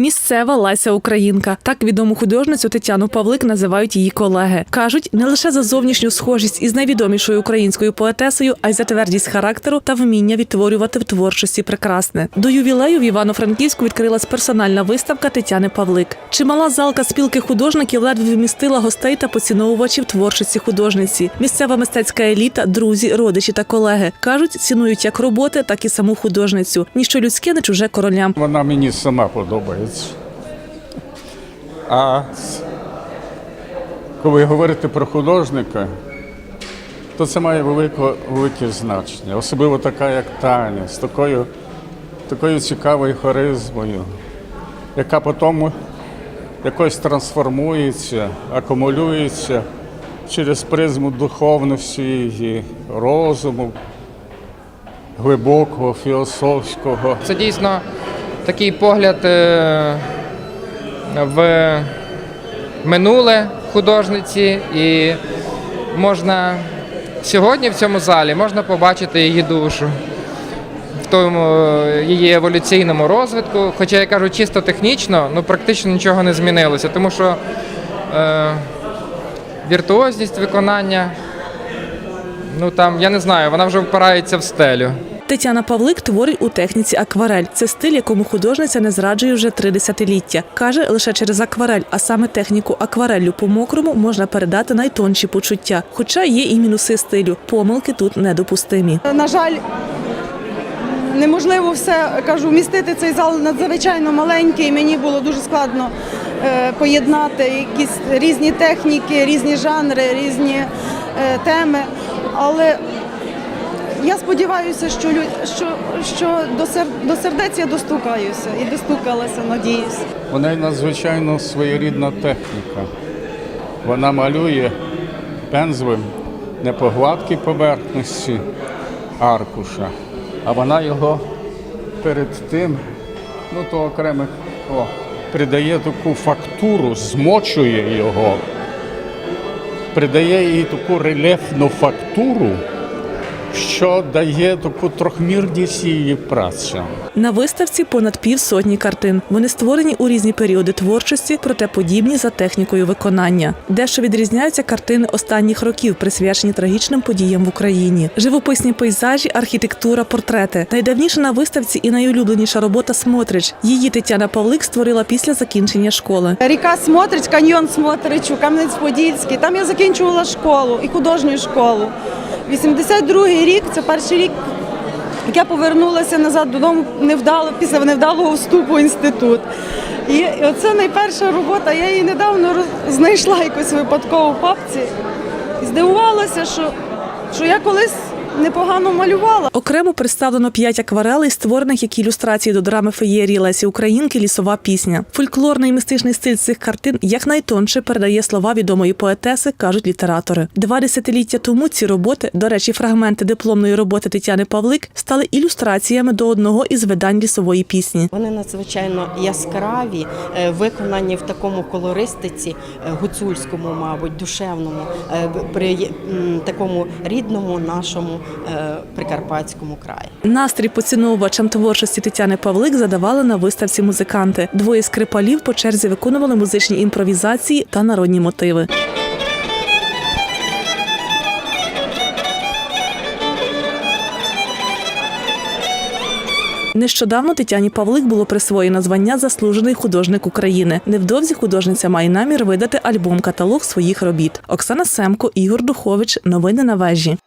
Місцева Леся Українка. Так відому художницю Тетяну Павлик називають її колеги. кажуть не лише за зовнішню схожість із найвідомішою українською поетесою, а й за твердість характеру та вміння відтворювати в творчості прекрасне. До ювілею в Івано-Франківську відкрилась персональна виставка Тетяни Павлик. Чимала залка спілки художників ледве вмістила гостей та поціновувачів творчості художниці. Місцева мистецька еліта, друзі, родичі та колеги кажуть, цінують як роботи, так і саму художницю. Ніщо людське не чуже королям. Вона мені сама подобається. А с- коли говорити про художника, то це має велике, велике значення. Особливо така, як Таня, з такою, такою цікавою харизмою, яка потім якось трансформується, акумулюється через призму духовності її, розуму, глибокого, філософського. Це дійсно такий погляд е, в минуле художниці, і можна сьогодні в цьому залі можна побачити її душу в тому е, її еволюційному розвитку. Хоча я кажу, чисто технічно, ну практично нічого не змінилося, тому що е, віртуозність виконання, ну там я не знаю, вона вже впирається в стелю. Тетяна Павлик творить у техніці акварель. Це стиль, якому художниця не зраджує вже три десятиліття. Каже, лише через акварель, а саме техніку аквареллю по мокрому можна передати найтонші почуття. Хоча є і мінуси стилю. Помилки тут недопустимі. На жаль, неможливо все кажу, вмістити цей зал надзвичайно маленький. Мені було дуже складно е, поєднати якісь різні техніки, різні жанри, різні е, теми. Але я сподіваюся, що, що, що до, сер, до сердець я достукаюся і достукалася, надіюсь. Неї надзвичайно своєрідна техніка. Вона малює пензлем не по гладкій поверхності аркуша, а вона його перед тим, ну то окремих о, придає таку фактуру, змочує його, придає їй таку рельєфну фактуру, що дає таку трохмірність її працям. На виставці понад півсотні картин. Вони створені у різні періоди творчості, проте подібні за технікою виконання. Дещо відрізняються картини останніх років, присвячені трагічним подіям в Україні. Живописні пейзажі, архітектура, портрети. Найдавніша на виставці і найулюбленіша робота Смотрич. Її Тетяна Павлик створила після закінчення школи. Ріка Смотрич, каньйон Смотричу, Кам'янець-Подільський. Там я закінчувала школу і художню школу. 82-й рік це перший рік, як я повернулася назад додому невдало, після невдалого вступу в інститут. І, це найперша робота. Я її недавно знайшла якось випадково в папці. І здивувалася, що, що я колись непогано малювала. Окремо представлено п'ять акварелей, створених як ілюстрації до драми феєрії Лесі Українки Лісова пісня. Фольклорний і містичний стиль цих картин якнайтонше передає слова відомої поетеси, кажуть літератори. Два десятиліття тому ці роботи, до речі, фрагменти дипломної роботи Тетяни Павлик, стали ілюстраціями до одного із видань лісової пісні. Вони надзвичайно яскраві, е, виконані в такому колористиці е, гуцульському, мабуть, душевному, е, при такому рідному нашому прикарпатському краї. Настрій поціновувачам творчості Тетяни Павлик задавали на виставці музиканти. Двоє скрипалів по черзі виконували музичні імпровізації та народні мотиви. Нещодавно Тетяні Павлик було присвоєно звання Заслужений художник України. Невдовзі художниця має намір видати альбом-каталог своїх робіт. Оксана Семко, Ігор Духович. Новини на вежі.